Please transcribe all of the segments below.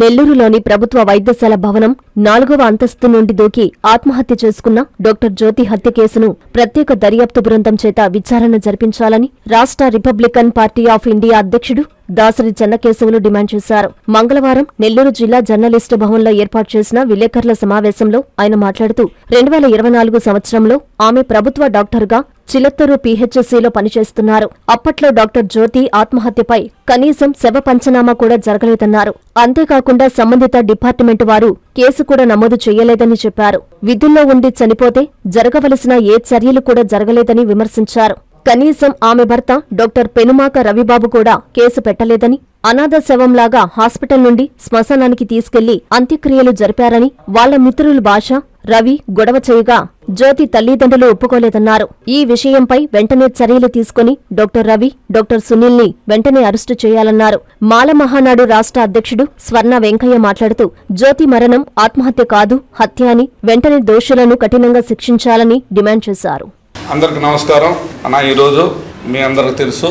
నెల్లూరులోని ప్రభుత్వ వైద్యశాల భవనం నాలుగవ అంతస్తు నుండి దూకి ఆత్మహత్య చేసుకున్న డాక్టర్ జ్యోతి హత్య కేసును ప్రత్యేక దర్యాప్తు బృందం చేత విచారణ జరిపించాలని రాష్ట్ర రిపబ్లికన్ పార్టీ ఆఫ్ ఇండియా అధ్యక్షుడు దాసరి చెన్నకేశవులు డిమాండ్ చేశారు. మంగళవారం నెల్లూరు జిల్లా జర్నలిస్టు భవన్లో ఏర్పాటు చేసిన విలేకరుల సమావేశంలో ఆయన మాట్లాడుతూ రెండు వేల ఇరవై నాలుగు సంవత్సరంలో ఆమె ప్రభుత్వ డాక్టర్గా చిలత్తూరు పీహెచ్ఎస్సీలో పనిచేస్తున్నారు. అప్పట్లో డాక్టర్ జ్యోతి ఆత్మహత్యపై కనీసం శవ పంచనామా కూడా జరగలేదన్నారు. అంతేకాకుండా సంబంధిత డిపార్ట్మెంట్ వారు కేసు కూడా నమోదు చేయలేదని చెప్పారు. విధుల్లో ఉండి చనిపోతే జరగవలసిన ఏ చర్యలు కూడా జరగలేదని విమర్శించారు. కనీసం ఆమె భర్త డాక్టర్ పెనుమాక రవిబాబు కూడా కేసు పెట్టలేదని అనాథ శవంలాగా హాస్పిటల్ నుండి శ్మశానానికి తీసుకెళ్ళి అంత్యక్రియలు జరిపారని వాళ్ళ మిత్రులు భాష రవి గొడవ చేయగా జ్యోతి తల్లిదండ్రులు ఒప్పుకోలేదన్నారు. ఈ విషయంపై వెంటనే చర్యలు తీసుకుని డాక్టర్ రవి డాక్టర్ సునీల్ని వెంటనే అరెస్టు చేయాలన్నారు. మాల మహానాడు రాష్ట్ర అధ్యక్షుడు స్వర్ణ వెంకయ్య మాట్లాడుతూ జ్యోతి మరణం ఆత్మహత్య కాదు హత్య అని వెంటనే దోషులను కఠినంగా శిక్షించాలని డిమాండ్ చేశారు. అందరికి నమస్కారం. అన్న ఈరోజు మీ అందరికి తెలుసు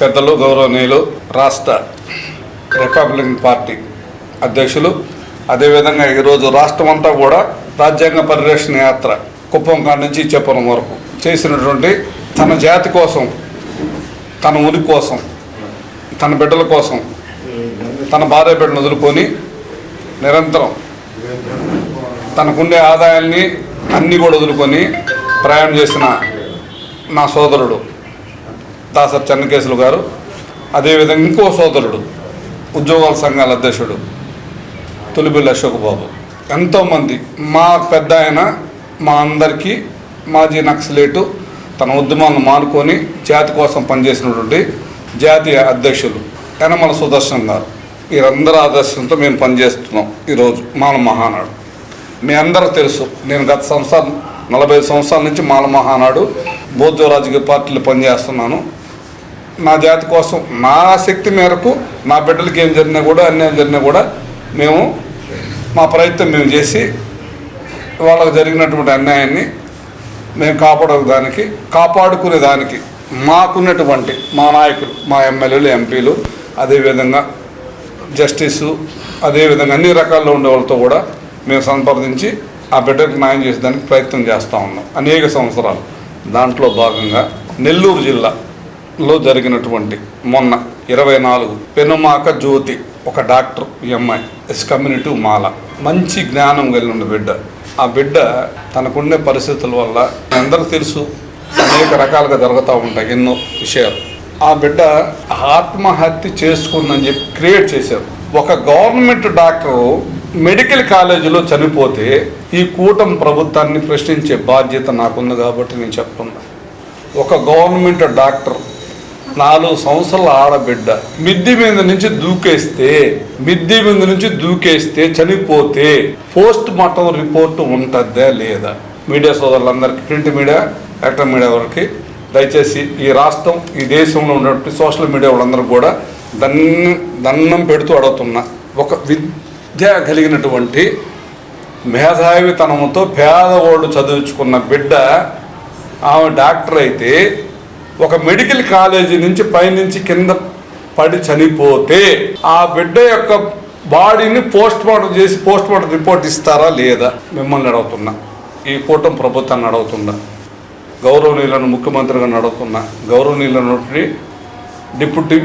పెద్దలు గౌరవనీయులు రాష్ట్ర రిపబ్లికన్ పార్టీ అధ్యక్షులు. అదేవిధంగా ఈరోజు రాష్ట్రం అంతా కూడా రాజ్యాంగ పరిరక్షణ యాత్ర కుప్పం కాడ నుంచి చెప్పడం వరకు చేసినటువంటి తన జాతి కోసం తన ఉనికి కోసం తన బిడ్డల కోసం తన భార్య బిడ్డను వదులుకొని నిరంతరం తనకుండే ఆదాయాల్ని అన్నీ కూడా వదులుకొని ప్రయాణం చేసిన నా సోదరుడు దాసర్ చెన్నకేశులు గారు. అదేవిధంగా ఇంకో సోదరుడు ఉద్యోగాల సంఘాల అధ్యక్షుడు తొలిబిల్లి అశోక్ బాబు. ఎంతోమంది మా పెద్ద ఆయన మా అందరికీ మాజీ నక్సలేటు తన ఉద్యమాలను మానుకొని జాతి కోసం పనిచేసినటువంటి జాతీయ అధ్యక్షులు యనమల సుదర్శన్ గారు. వీరందరి ఆదర్శంతో మేము పనిచేస్తున్నాం ఈరోజు మాల మహానాడు మీ అందరూ తెలుసు నేను గత సంవత్సరం నలభై సంవత్సరాల నుంచి మాల మహానాడు బౌద్ధ రాజకీయ పార్టీలో పనిచేస్తున్నాను. నా జాతి కోసం నా శక్తి మేరకు నా బిడ్డలకి ఏం జరిగినా కూడా అన్యాయం జరిగినా కూడా మేము మా ప్రయత్నం మేము చేసి వాళ్ళకు జరిగినటువంటి అన్యాయాన్ని మేము కాపాడడానికి కాపాడుకునే దానికి మాకున్నటువంటి మా నాయకులు మా ఎమ్మెల్యేలు ఎంపీలు అదేవిధంగా జస్టిసు అదేవిధంగా అన్ని రకాల్లో ఉండే వాళ్ళతో కూడా మేము సంప్రదించి ఆ బిడ్డకు న్యాయం చేసేదానికి ప్రయత్నం చేస్తూ ఉన్నాం. అనేక సంవత్సరాలు. దాంట్లో భాగంగా నెల్లూరు జిల్లాలో జరిగినటువంటి మొన్న ఇరవై నాలుగు పెనుమాక జ్యోతి ఒక డాక్టర్ ఈ అమ్మాయి. S community Mala. మంచి జ్ఞానం కలిగిన బిడ్డ. ఆ బిడ్డ తనకుండే పరిస్థితుల వల్ల అందరూ తెలుసు అనేక రకాలుగా జరుగుతూ ఉంటాయి ఎన్నో విషయాలు. ఆ బిడ్డ ఆత్మహత్య చేసుకుందని చెప్పి క్రియేట్ చేశారు. ఒక గవర్నమెంట్ డాక్టరు మెడికల్ కాలేజీలో చనిపోతే ఈ కూటమి ప్రభుత్వాన్ని ప్రశ్నించే బాధ్యత నాకుంది కాబట్టి నేను చెప్తున్నా. ఒక గవర్నమెంట్ డాక్టర్ నాలుగు సంవత్సరాల ఆడబిడ్డ. మిద్ది మీద నుంచి దూకేస్తే మిద్ది మీద నుంచి దూకేస్తే చనిపోతే పోస్ట్ మార్టం రిపోర్ట్ ఉంటుందా లేదా? మీడియా సోదరులందరికీ ప్రింట్ మీడియా ఎలక్ట్రానిక్ మీడియా వారికి దయచేసి ఈ రాష్ట్రం ఈ దేశంలో ఉన్నటువంటి సోషల్ మీడియా వాళ్ళందరూ కూడా దన్నం దన్నం పెడుతూ అడుగుతున్నా ఒక విద్య కలిగినటువంటి మేధావితనంతో పేదవాళ్ళు చదివించుకున్న బిడ్డ ఆమె డాక్టర్ అయితే ఒక మెడికల్ కాలేజీ నుంచి పైనుంచి కింద పడి చనిపోతే ఆ బిడ్డ యొక్క బాడీని పోస్ట్ మార్టం చేసి పోస్ట్ మార్టం రిపోర్ట్ ఇస్తారా లేదా? మిమ్మల్ని అడుగుతున్నా. ఈ కూటమి ప్రభుత్వాన్ని అడుగుతున్నా. గౌరవనీయులను ముఖ్యమంత్రిగా అడుగుతున్నా. గౌరవనీయులను deputy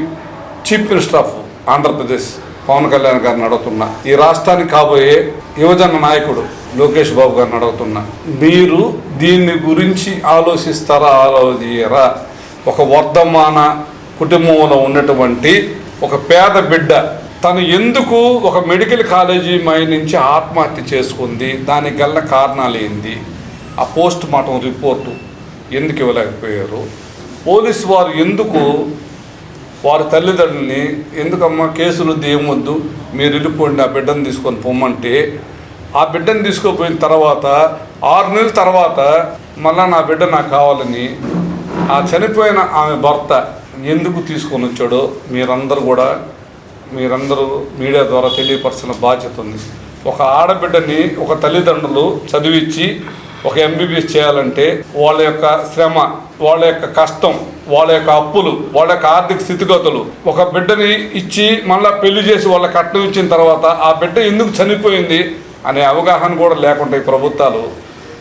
chief minister of Andhra Pradesh Pawan Kalyan గారిని అడుగుతున్నా. ఈ రాష్ట్రానికి కాబోయే యువజన నాయకుడు లోకేష్ బాబు గారిని అడుగుతున్నా. మీరు దీన్ని గురించి ఆలోచిస్తారా ఆలోచించరా ఒక వర్ధమాన కుటుంబంలో ఉన్నటువంటి ఒక పేద బిడ్డ తను ఎందుకు ఒక మెడికల్ కాలేజీ మై నుంచి ఆత్మహత్య చేసుకుంది? దానికి గల్ల కారణాలు ఏంది? ఆ పోస్ట్ మార్టం రిపోర్టు ఎందుకు ఇవ్వలేకపోయారు? పోలీసు వారు ఎందుకు వారి తల్లిదండ్రుల్ని ఎందుకమ్మా కేసులు దేమొద్దు మీరు వెళ్ళిపోండి ఆ బిడ్డను తీసుకొని పొమ్మంటే ఆ బిడ్డను తీసుకుపోయిన తర్వాత ఆరు నెలల తర్వాత మళ్ళీ నా బిడ్డ నాకు కావాలని ఆ చనిపోయిన ఆమె భర్త ఎందుకు తీసుకొని వచ్చాడో మీరందరూ కూడా మీరందరూ మీడియా ద్వారా తెలియపరచిన బాధ్యత ఉంది. ఒక ఆడబిడ్డని ఒక తల్లిదండ్రులు చదివించి ఒక ఎంబీబీఎస్ చేయాలంటే వాళ్ళ యొక్క శ్రమ వాళ్ళ యొక్క కష్టం వాళ్ళ యొక్క అప్పులు వాళ్ళ యొక్క ఆర్థిక స్థితిగతులు ఒక బిడ్డని ఇచ్చి మళ్ళీ పెళ్ళి చేసి వాళ్ళ కట్నం ఇచ్చిన తర్వాత ఆ బిడ్డ ఎందుకు చనిపోయింది అనే అవగాహన కూడా లేకుండా ఈ ప్రభుత్వాలు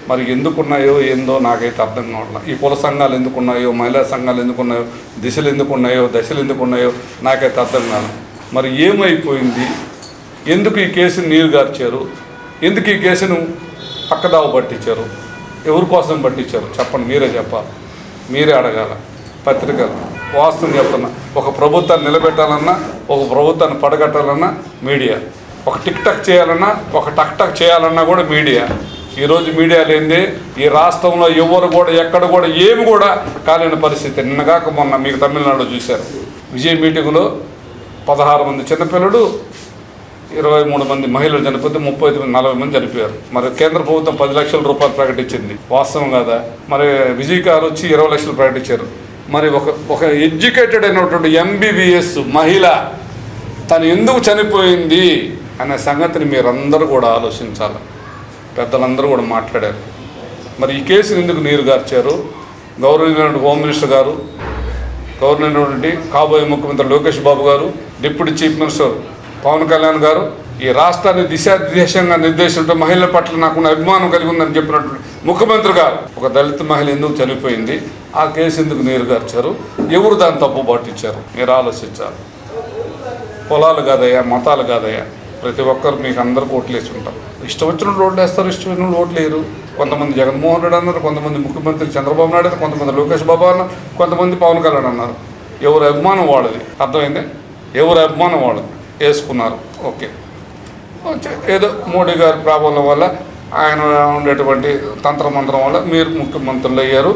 మరి ఎందుకున్నాయో ఏందో నాకైతే అర్థం కావట్లేదు ఈ కుల సంఘాలు ఎందుకున్నాయో మహిళా సంఘాలు ఎందుకున్నాయో దిశలు ఎందుకున్నాయో దశలు ఎందుకున్నాయో నాకైతే అర్థం కాదు. మరి ఏమైపోయింది? ఎందుకు ఈ కేసుని నీరు గార్చారు? ఎందుకు ఈ కేసును పక్కదావ పట్టించారు? ఎవరి కోసం పట్టించారు? చెప్పండి మీరే చెప్పాలి. మీరే అడగాల. పత్రికలు వాస్తవం చెప్తున్నా ఒక ప్రభుత్వాన్ని నిలబెట్టాలన్నా ఒక ప్రభుత్వాన్ని పడగట్టాలన్నా మీడియా. ఒక టిక్ టక్ చేయాలన్నా ఒక టక్ టక్ చేయాలన్నా కూడా మీడియా. ఈరోజు మీడియా లేనిదే ఈ రాష్ట్రంలో ఎవరు కూడా ఎక్కడ కూడా ఏమి కూడా కాలేని పరిస్థితి. నిన్నగాక మొన్న మీకు తమిళనాడు చూశారు. విజయ్ మీటింగ్లో పదహారు మంది చిన్నపిల్లలు ఇరవై మూడు మంది మహిళలు చనిపోతే ముప్పై ఐదు మంది నలభై మంది చనిపోయారు. మరి కేంద్ర ప్రభుత్వం పది లక్షల రూపాయలు ప్రకటించింది. వాస్తవం కాదా? మరి విజయ్ గారు వచ్చి ఇరవై లక్షలు ప్రకటించారు. మరి ఒక ఒక ఎడ్యుకేటెడ్ అయినటువంటి ఎంబీబీఎస్ మహిళ తను ఎందుకు చనిపోయింది అనే సంగతిని మీరందరూ కూడా ఆలోచించాలి. పెద్దలందరూ కూడా మాట్లాడారు. మరి ఈ కేసుని ఎందుకు నీరు గార్చారు? గౌరవనీయులైన హోమ్ మినిస్టర్ గారు గవర్నమెంట్ కాబోయే ముఖ్యమంత్రి Lokesh Babu garu deputy chief minister Pawan Kalyan garu ఈ రాష్ట్రాన్ని దిశాదిశంగా నిర్దేశించడం మహిళల పట్ల నాకున్న అభిమానం కలిగి ఉందని చెప్పినటువంటి ముఖ్యమంత్రి గారు ఒక దళిత మహిళ ఎందుకు చనిపోయింది? ఆ కేసు ఎందుకు నీరుగార్చారు ఎవరు దాన్ని తప్పు పట్టించారు మీరు ఆలోచించారు పొలాలు కాదయ్యా మతాలు కాదయ్యా. ప్రతి ఒక్కరు మీకు అందరు ఓట్లు వేసి ఉంటారు. ఇష్టం వచ్చిన ఓట్లు వేస్తారు ఇష్టం వచ్చిన ఓట్లు వేయరు. కొంతమంది జగన్మోహన్ రెడ్డి అన్నారు కొంతమంది ముఖ్యమంత్రి చంద్రబాబు నాయుడు అన్నారు కొంతమంది లోకేష్ బాబు అన్నారు కొంతమంది పవన్ కళ్యాణ్ అన్నారు. ఎవరు అభిమానం వాళ్ళది. అర్థమైంది? ఎవరు అభిమానం వాళ్ళది? వేసుకున్నారు. ఓకే. ఏదో మోడీ గారి ప్రాబ్లం వల్ల ఆయన ఉండేటువంటి తంత్రమంత్రం వల్ల మీరు ముఖ్యమంత్రులు అయ్యారు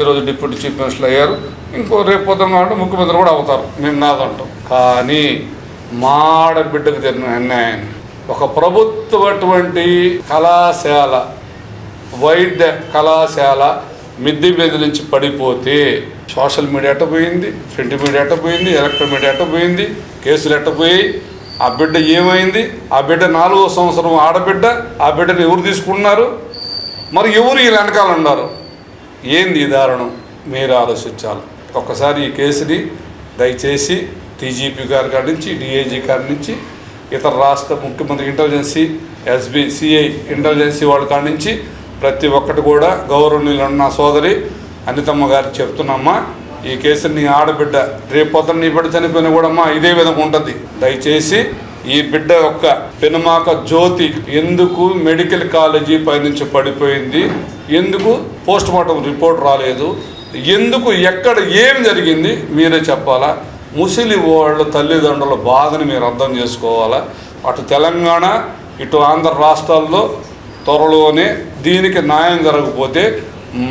ఈరోజు డిప్యూటీ చీఫ్ మినిస్టర్లు అయ్యారు. ఇంకో రేపు పొద్దున ముఖ్యమంత్రి కూడా అవుతారు. మేము నాదంటాం. కానీ మాడ బిడ్డకు జరిగిన అన్యాయం ఒక ప్రభుత్వటువంటి కళాశాల వైద్య కళాశాల మిద్దె మీద నుంచి పడిపోతే సోషల్ మీడియా ఎట్ట పోయింది ప్రింట్ మీడియా ఎట్ట పోయింది ఎలక్ట్రిక్ మీడియా ఎట్ట పోయింది కేసులు ఎట్ట పోయి ఆ బిడ్డ ఏమైంది? ఆ బిడ్డ నాలుగో సంవత్సరం ఆడబిడ్డ ఆ బిడ్డను ఎవరు తీసుకున్నారు మరి ఎవరు ఈ వెనకాల ఉన్నారు? ఏంది ఈ దారుణం? మీరు ఆలోచించాలి. ఒక్కసారి ఈ కేసుని దయచేసి టీజీపీ గారి కాడి నుంచి డిఐజీ గారి నుంచి ఇతర రాష్ట్ర ముఖ్యమంత్రి ఇంటెలిజెన్సీ ఎస్బీ సిఐ ఇంటెలిజెన్సీ వాళ్ళ కాడి నుంచి ప్రతి ఒక్కటి కూడా గౌరవనీయులు ఉన్న సోదరి అనితమ్మ గారు చెప్తున్నామ్మా ఈ కేసుని నీ ఆడబిడ్డ రేపు పొద్దున్న నీ బిడ్డ చనిపోయినా కూడా అమ్మా ఇదే విధంగా ఉంటుంది. దయచేసి ఈ బిడ్డ యొక్క పెనుమాక జ్యోతి ఎందుకు మెడికల్ కాలేజీ పైనుంచి పడిపోయింది? ఎందుకు పోస్ట్ మార్టం రిపోర్ట్ రాలేదు? ఎందుకు ఎక్కడ ఏం జరిగింది? మీరే చెప్పాలా? ముసలి వాళ్ళ తల్లిదండ్రుల బాధని మీరు అర్థం చేసుకోవాలా? అటు తెలంగాణ ఇటు ఆంధ్ర రాష్ట్రాల్లో త్వరలోనే దీనికి న్యాయం జరగకపోతే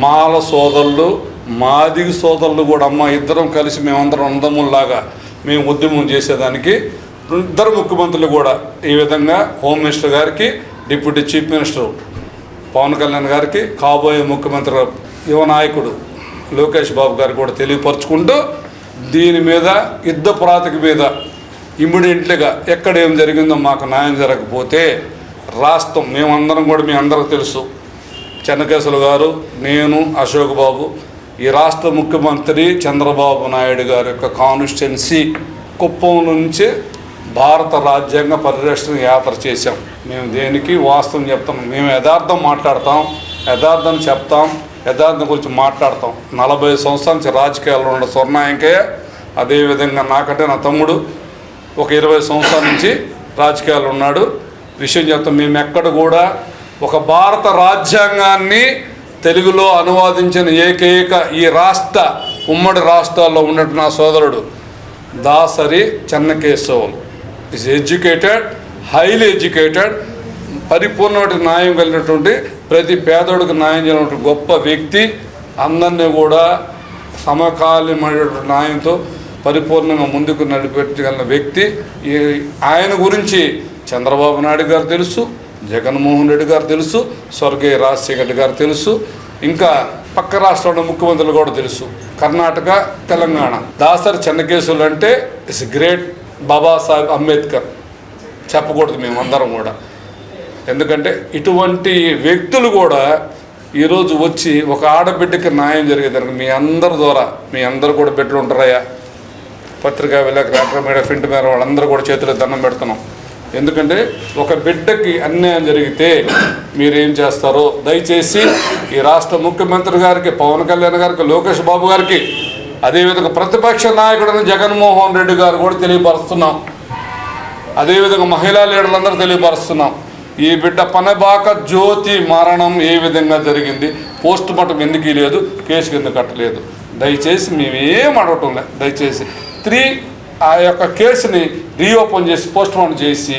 మాల సోదరులు మాదిగి సోదరులు కూడా అమ్మ ఇద్దరం కలిసి మేమందరం అందముల్లాగా మేము ఉద్యమం చేసేదానికి ఇద్దరు ముఖ్యమంత్రులు కూడా ఈ విధంగా హోమ్ మినిస్టర్ గారికి deputy chief minister Pawan Kalyan గారికి కాబోయే ముఖ్యమంత్రి యువ నాయకుడు లోకేష్ బాబు గారికి కూడా తెలియపరుచుకుంటూ దీని మీద యుద్ధ ప్రాతిక మీద ఇమ్మీడియట్లీగా ఎక్కడ ఏం జరిగిందో మాకు న్యాయం జరగకపోతే రాష్ట్రం మేమందరం కూడా మీ అందరికి తెలుసు. చెన్నకేశ్వర గారు నేను అశోక్ బాబు ఈ రాష్ట్ర ముఖ్యమంత్రి చంద్రబాబు నాయుడు గారి యొక్క కాన్స్టిట్యున్సీ కుప్పం నుంచి భారత రాజ్యాంగ పరిరక్షణ యాత్ర చేశాం. మేము దేనికి వాస్తవం చెప్తాం? మేము యథార్థం మాట్లాడతాం యథార్థం చెప్తాం. యథార్థం గురించి మాట్లాడతాం. నలభై సంవత్సరాల నుంచి రాజకీయాల్లో ఉన్న స్వర్ణాయంకయ్య అదేవిధంగా నాకంటే నా తమ్ముడు ఒక ఇరవై సంవత్సరాల నుంచి రాజకీయాలు ఉన్నాడు. విషయం చెప్తాం మేము ఎక్కడ కూడా ఒక భారత రాజ్యాంగాన్ని తెలుగులో అనువాదించిన ఏకైక ఈ రాష్ట్ర ఉమ్మడి రాష్ట్రాల్లో ఉన్నట్టు నా సోదరుడు Dasari Chennakesavulu. Is educated highly educated పరిపూర్ణమైన న్యాయం కలిగినటువంటి ప్రతి పేదోడికి న్యాయం చేయనటువంటి గొప్ప వ్యక్తి అందరినీ కూడా సమకాలీనమైనటువంటి న్యాయంతో పరిపూర్ణంగా ముందుకు నడిపెట్టగలిగిన వ్యక్తి. ఈ ఆయన గురించి చంద్రబాబు నాయుడు గారు తెలుసు జగన్మోహన్ రెడ్డి గారు తెలుసు స్వర్గీయ రాజశేఖర్ రెడ్డి గారు తెలుసు ఇంకా పక్క రాష్ట్రంలో ముఖ్యమంత్రులు కూడా తెలుసు. కర్ణాటక తెలంగాణ. దాసరి చెన్నకేశవులు అంటే ఇట్స్ గ్రేట్ బాబాసాహెబ్ అంబేద్కర్. చెప్పకూడదు మేమందరం కూడా. ఎందుకంటే ఇటువంటి వ్యక్తులు కూడా ఈరోజు వచ్చి ఒక ఆడబిడ్డకి న్యాయం జరిగేదానికి మీ అందరి ద్వారా మీ అందరు కూడా బిడ్డలు ఉంటారయ్యా. పత్రికా విలేకరు ఎలక్ట్రానిక్ మీడియా ప్రింట్ మీద వాళ్ళందరూ కూడా చేతిలో దండం పెడుతున్నాం. ఎందుకంటే ఒక బిడ్డకి అన్యాయం జరిగితే మీరేం చేస్తారో దయచేసి ఈ రాష్ట్ర ముఖ్యమంత్రి గారికి పవన్ కళ్యాణ్ గారికి లోకేష్ బాబు గారికి అదేవిధంగా ప్రతిపక్ష నాయకుడైన జగన్మోహన్ రెడ్డి గారు కూడా తెలియపరుస్తున్నాం. అదేవిధంగా మహిళా లీడర్లందరూ తెలియపరుస్తున్నాం. ఈ బిడ్డ పనబాక జ్యోతి మరణం ఏ విధంగా జరిగింది? పోస్ట్ మార్టం ఎందుకు లేదు కేసు కింద కట్టలేదు? దయచేసి మేమేం అడగటం లేదు దయచేసి త్రీ ఆ యొక్క కేసుని రీఓపెన్ చేసి పోస్ట్ మార్టం చేసి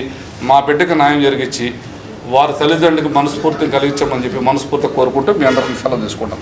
మా బిడ్డకి న్యాయం జరిగించి వారి తల్లిదండ్రులకు మనస్ఫూర్తిని కలిగించమని చెప్పి మనస్ఫూర్తిగా కోరుకుంటూ మీ అందరికీ సెలవు తీసుకుంటాం.